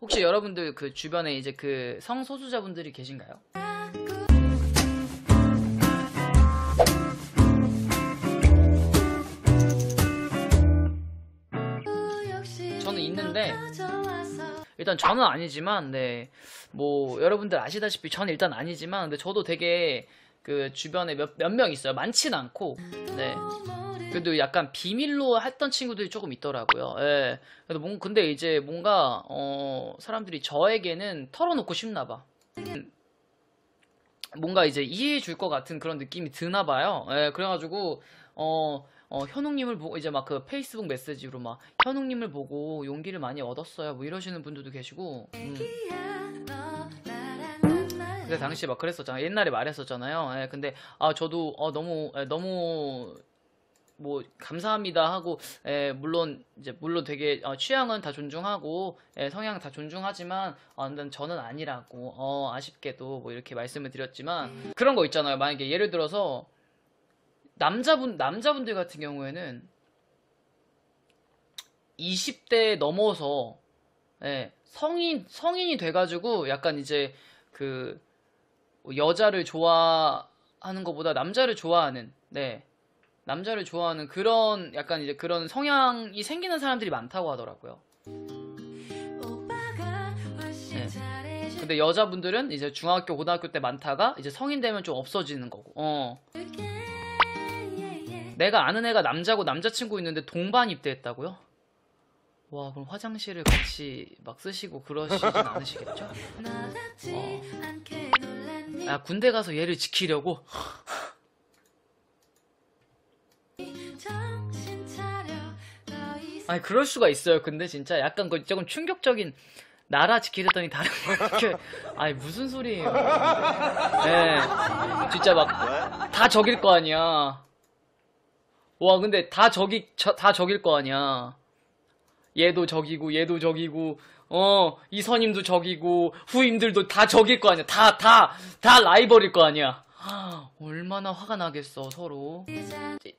혹시 여러분들 그 주변에 이제 그 성소수자분들이 계신가요? 저는 있는데 일단 저는 아니지만 네 뭐 여러분들 아시다시피 저는 일단 아니지만 근데 저도 되게 그 주변에 몇몇 명 있어요. 많진 않고. 네. 그래도 약간 비밀로 했던 친구들이 조금 있더라고요. 예. 그래도 뭔 근데 이제 뭔가 어 사람들이 저에게는 털어놓고 싶나 봐. 음, 뭔가 이제 이해해 줄 것 같은 그런 느낌이 드나 봐요. 예. 그래가지고 어 어, 현웅님을 보고 이제 막 그 페이스북 메시지로 막 현웅님을 보고 용기를 많이 얻었어요. 뭐 이러시는 분들도 계시고. 음. 그때 당시에 막 그랬었잖아요. 옛날에 말했었잖아요. 예, 근데 아 저도 어, 너무 예, 너무 뭐 감사합니다 하고 예, 물론 이제 물론 되게 어, 취향은 다 존중하고 예, 성향 다 존중하지만 어, 난 저는 아니라고 어, 아쉽게도 뭐 이렇게 말씀을 드렸지만 그런 거 있잖아요. 만약에 예를 들어서 남자분 남자분들 같은 경우에는 20대 넘어서 예, 성인 성인이 돼가지고 약간 이제 그 여자를 좋아하는 것보다 남자를 좋아하는 네 남자를 좋아하는 그런 약간 이제 그런 성향이 생기는 사람들이 많다고 하더라고요. 네. 근데 여자분들은 이제 중학교 고등학교 때 많다가 이제 성인 되면 좀 없어지는 거고. 어. 내가 아는 애가 남자고 남자친구 있는데 동반 입대했다고요? 와 그럼 화장실을 같이 막 쓰시고 그러시진 않으시겠죠? 어. 아 군대 가서 얘를 지키려고? 아니 그럴 수가 있어요. 근데 진짜 약간 그 조금 충격적인 나라 지키려더니 다른 거 이렇게 아니 무슨 소리예요? 예, 진짜 막 다 적일 거 아니야. 와 근데 다 적이 저- 다 적일 거 아니야. 얘도 적이고 얘도 적이고 어 이 선임도 적이고 후임들도 다 적일 거 아니야. 다 다 다 라이벌일 거 아니야. 하, 얼마나 화가 나겠어 서로.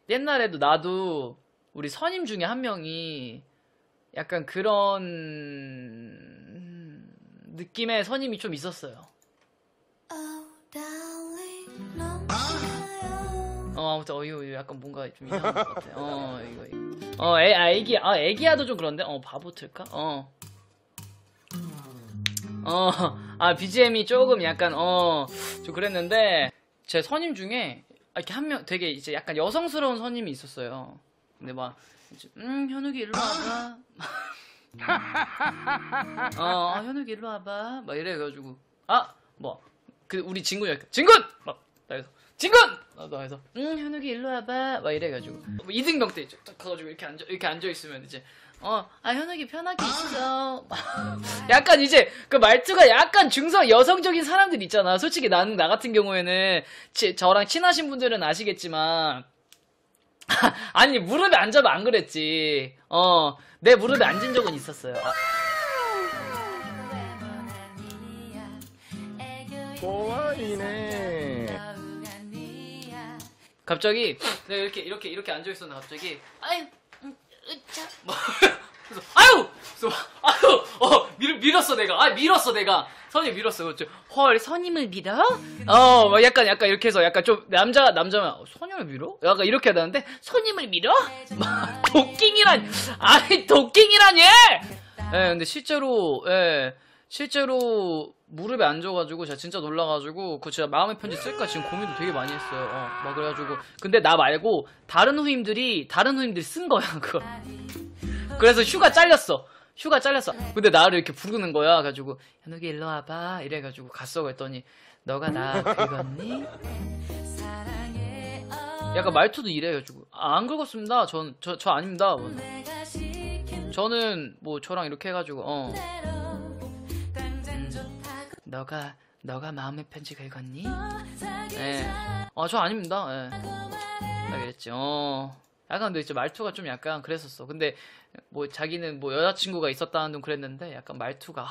옛날에도 나도 우리 선임 중에 한 명이 약간 그런 느낌의 선임이 좀 있었어요. 어 아무튼 어유 약간 뭔가 좀 이상한 것 같아. 어 이거 이거. 어 애, 아, 애기 아 애기야도 좀 그런데 어 바보 틀까? 어. 어, 아, BGM이 조금 약간, 어, 좀 그랬는데, 제 선임 중에, 이렇게 한 명, 되게 이제 약간 여성스러운 선임이 있었어요. 근데 막, 음, 현욱이 일로 와봐. 어, 어, 현욱이 일로 와봐. 막 이래가지고, 아, 뭐, 그, 우리 진군이, 진군! 막, 나해서 진군! 나도 해서, 음, 현욱이 일로 와봐. 막 이래가지고, 뭐 이등병 때, 딱 가가지고 이렇게 앉아, 이렇게 앉아 있으면 이제, 어, 아, 현욱이 편하게 있어. 약간 이제 그 말투가 약간 중성 여성적인 사람들 있잖아. 솔직히 나는 나 같은 경우에는 치- 저랑 친하신 분들은 아시겠지만 아니 무릎에 앉아도 안 그랬지. 어, 내 무릎에 앉은 적은 있었어요. 아, 꼬아이네. 갑자기 내가 이렇게 이렇게 이렇게 앉아 있었는데 갑자기 아유, 음, 으차. 뭐, 그래서 아유, 그래서 아유, 어 밀, 밀었어 내가. 아 밀었어 내가. 선임 밀었어. 그렇죠. 헐 선임을 밀어? 어, 막 약간 약간 이렇게 해서 약간 좀 남자 남자면 어, 선임을 밀어? 약간 이렇게 하다는데 선임을 밀어? 막 도킹이란 아니 도킹이란 얘. 예, 근데 실제로 예. 실제로 무릎에 앉아가지고 제가 진짜 놀라가지고 그 제가 마음의 편지 쓸까 지금 고민도 되게 많이 했어요. 어, 막 그래가지고 근데 나 말고 다른 후임들이 다른 후임들이 쓴 거야 그거. 그래서 휴가 잘렸어. 휴가 잘렸어. 근데 나를 이렇게 부르는 거야. 가지고 현욱이 일로 와봐. 이래가지고 갔어. 그랬더니 너가 나 긁었니? 약간 말투도 이래가지고 아, 안 긁었습니다. 전저저 아닙니다. 뭐. 저는 뭐 저랑 이렇게 해가지고 어. 너가 너가 마음의 편지 긁었니? 예. 아 저 아닙니다. 예. 딱 이랬지. 어. 약간 근데 이제 말투가 좀 약간 그랬었어. 근데 뭐 자기는 뭐 여자친구가 있었다는 둥 그랬는데 약간 말투가